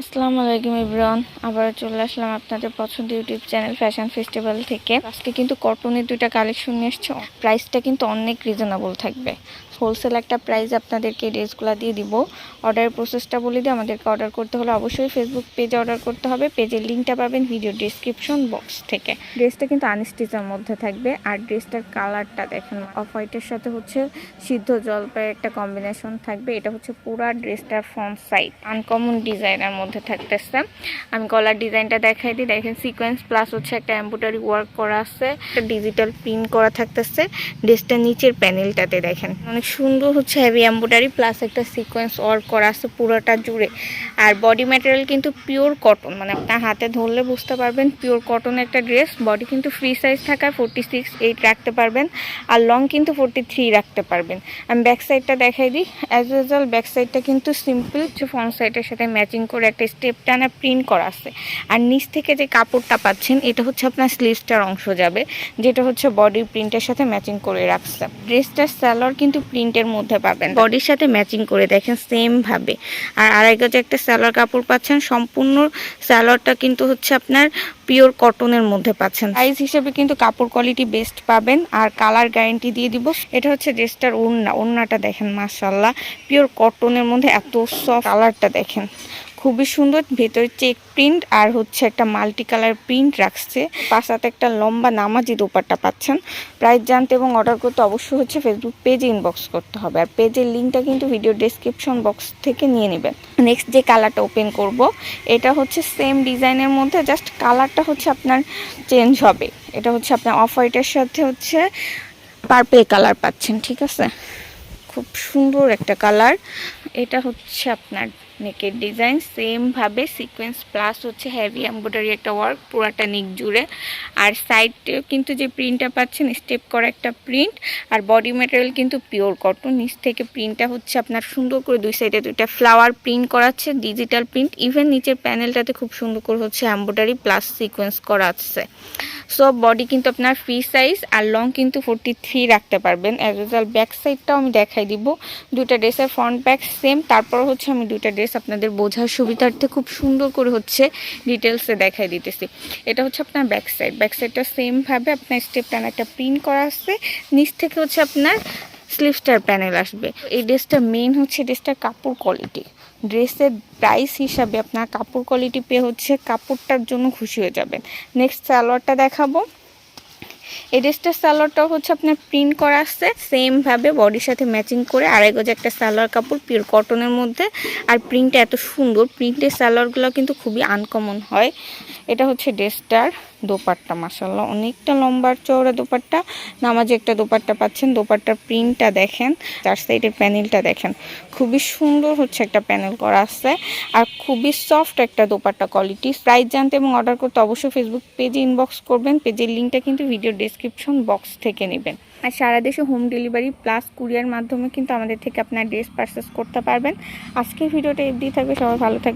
আসসালামু আলাইকুম ইব্রান। আবার চলে আসলাম আপনাদের পছন্দ ইউটিউব চ্যানেল ফ্যাশন ফেস্টিভ্যাল থেকে। আজকে কিন্তু কটনের দুইটা কালেকশন নিয়ে এসছে। প্রাইসটা কিন্তু অনেক রিজনেবল থাকবে। হোলসেল একটা প্রাইস আপনাদেরকে ড্রেসগুলো দিয়ে দিব। অর্ডারের প্রসেসটা বলে দিই আমাদেরকে অর্ডার করতে হলে অবশ্যই ফেসবুক পেজে অর্ডার করতে হবে। পেজের লিঙ্কটা পাবেন ভিডিও ডিসক্রিপশন বক্স থেকে। ড্রেসটা কিন্তু আনস্টিচের মধ্যে থাকবে। আর ড্রেসটার কালারটা দেখেন অফ হোয়াইটের সাথে হচ্ছে সিদ্ধ জলপাইয়ের একটা কম্বিনেশন থাকবে। এটা হচ্ছে পুরা ড্রেসটার ফ্রন্ট সাইড আনকমন ডিজাইনের মধ্যে থাকতেছে। আমি গলার ডিজাইনটা দেখাই দিই। দেখেন সিকোয়েন্স প্লাস হচ্ছে একটা এম্ব্রয়ডারি ওয়ার্ক করা আছে। একটা ডিজিটাল প্রিন্ট করা থাকতেছে। ড্রেসটার নিচের প্যানেলটাতে দেখেন। অনেক সুন্দর হচ্ছে হেভি এম্ব্রয়ডারি প্লাস একটা সিকোয়েন্স ওয়ার্ক করা আছে পুরোটা জুড়ে। আর বডি ম্যাটেরিয়াল কিন্তু পিওর কটন মানে আপনার হাতে ধরলে বুঝতে পারবেন পিওর কটন একটা ড্রেস বডি কিন্তু ফ্রি সাইজ থাকায় ফোরটি সিক্স এইট রাখতে পারবেন আর লং কিন্তু ফোরটি থ্রি রাখতে পারবেন। আমি ব্যাক সাইডটা দেখাই দিই। অ্যাজ ইউজুয়াল ব্যাক সাইডটা কিন্তু সিম্পল ফ্রন্ট সাইডের সাথে ম্যাচিং করে একটা স্টেপ টানা প্রিন্ট করা আছে। আর নিচ থেকে যে কাপড়টা পাচ্ছেন, এটা হচ্ছে আপনার স্লিভসটার অংশ যাবে, যেটা হচ্ছে বডি প্রিন্টের সাথে ম্যাচিং করে রাখছে। ড্রেসটার স্যালোয়ার কিন্তু প্রিন্টের মধ্যে পাবেন। বডির সাথে ম্যাচিং করে দেখেন সেম ভাবে। আর আড়াই গজে একটা স্যালোয়ার কাপড় পাচ্ছেন সম্পূর্ণ স্যালোয়ারটা কিন্তু হচ্ছে আপনার পিওর কটনের মধ্যে পাচ্ছেন। সাইজ হিসেবে কিন্তু কাপড় কোয়ালিটি বেস্ট পাবেন আর কালার গ্যারেন্টি দিয়ে দিব। এটা হচ্ছে ড্রেসটার ওড়না ওড়নাটা দেখেন মাসাল্লাহ পিওর কটনের মধ্যে এত সফট কালারটা দেখেন। খুবই সুন্দর। ভেতরে চেক প্রিন্ট আর হচ্ছে একটা মাল্টি কালার প্রিন্ট রাখছে। পাশাতে একটা লম্বা নামাজি দোপাট্টা পাচ্ছেন। প্রাইস জানতে এবং অর্ডার করতে অবশ্যই হচ্ছে ফেসবুক পেজে ইনবক্স করতে হবে। আর পেজের লিঙ্কটা কিন্তু ভিডিও ডেসক্রিপশন বক্স থেকে নিয়ে নেবেন। নেক্সট যে কালারটা ওপেন করব, এটা হচ্ছে সেম ডিজাইনের মধ্যে জাস্ট কালারটা হচ্ছে আপনার চেঞ্জ হবে। এটা হচ্ছে আপনার অফ হোয়াইটের সাথে হচ্ছে পার্পেল কালার পাচ্ছেন, ঠিক আছে? খুব সুন্দর একটা কালার এটা হচ্ছে আপনার নেকের ডিজাইন সেমভাবে সিকোয়েন্স প্লাস হচ্ছে হেভি এম্ব্রয়ডারি একটা ওয়ার্ক পুরাটা নিক জুড়ে। আর সাইডেও কিন্তু যে প্রিন্টটা পাচ্ছেন স্টেপ করা একটা প্রিন্ট আর বডি ম্যাটেরিয়াল কিন্তু পিওর কটন নিচ থেকে প্রিন্টটা হচ্ছে আপনার সুন্দর করে দুই সাইডে দুইটা ফ্লাওয়ার প্রিন্ট করাচ্ছে ডিজিটাল প্রিন্ট ইভেন নিচের প্যানেলটাতে খুব সুন্দর করে হচ্ছে এম্ব্রয়ডারি প্লাস সিকোয়েন্স করা আছে সো বডি কিন্তু আপনার ফ্রি সাইজ আর লং কিন্তু ফোরটি থ্রি রাখতে পারবেন। অ্যাজ ইউজাল ব্যাক সাইডটাও আমি দেখাই দিব। দুটা ড্রেসের ফ্রন্ট ব্যাক সেম তারপর হচ্ছে আমি দুটা ড্রেস আপনাদের বোঝার সুবিধার্থে খুব সুন্দর করে হচ্ছে ডিটেলসে দেখাই দিতেছি। এটা হচ্ছে আপনার ব্যাক সাইড ব্যাক সাইডটা সেমভাবে আপনার স্টেপ টান একটা প্রিন্ট করা আসছে নিচ থেকে হচ্ছে আপনার স্লিভসটার প্যানেল আসবে। এই ড্রেসটা মেন হচ্ছে ড্রেসটার কাপড় কোয়ালিটি ড্রেসের প্রাইস হিসাবে আপনার কাপড় কোয়ালিটি পেয়ে হচ্ছে কাপড়টার জন্য খুশি হয়ে যাবেন। নেক্সট সালোয়ারটা দেখাবো। এই ড্রেসটার সালোয়ারটাও হচ্ছে আপনার প্রিন্ট করা আসছে সেমভাবে বডির সাথে ম্যাচিং করে আড়াই গজ একটা সালোয়ার কাপড় পিওর কটনের মধ্যে। আর প্রিন্টটা এত সুন্দর প্রিন্টের সালোয়ারগুলো কিন্তু খুবই আনকমন হয়। এটা হচ্ছে ড্রেসটার দোপাট্টা মাসাল্লাহ অনেকটা লম্বার চওড়া দোপাট্টা। নামাজে একটা দোপাট্টা পাচ্ছেন। দোপাট্টার প্রিন্টটা দেখেন। চার সাইডের প্যানেলটা দেখেন। খুবই সুন্দর হচ্ছে একটা প্যানেল করা আছে। আর খুবই সফট একটা দোপাট্টা কোয়ালিটি। প্রাইস জানতে এবং অর্ডার করতে অবশ্যই ফেসবুক পেজে ইনবক্স করবেন। পেজের লিঙ্কটা কিন্তু ভিডিও ডেসক্রিপশন বক্স থেকে নেবেন। আর সারা দেশে হোম ডেলিভারি প্লাস কুরিয়ার মাধ্যমে কিন্তু আমাদের থেকে আপনার ড্রেস পারচেস করতে পারবেন। আজকের ভিডিওটা এফডি থাকবে। সবাই ভালো থাকবে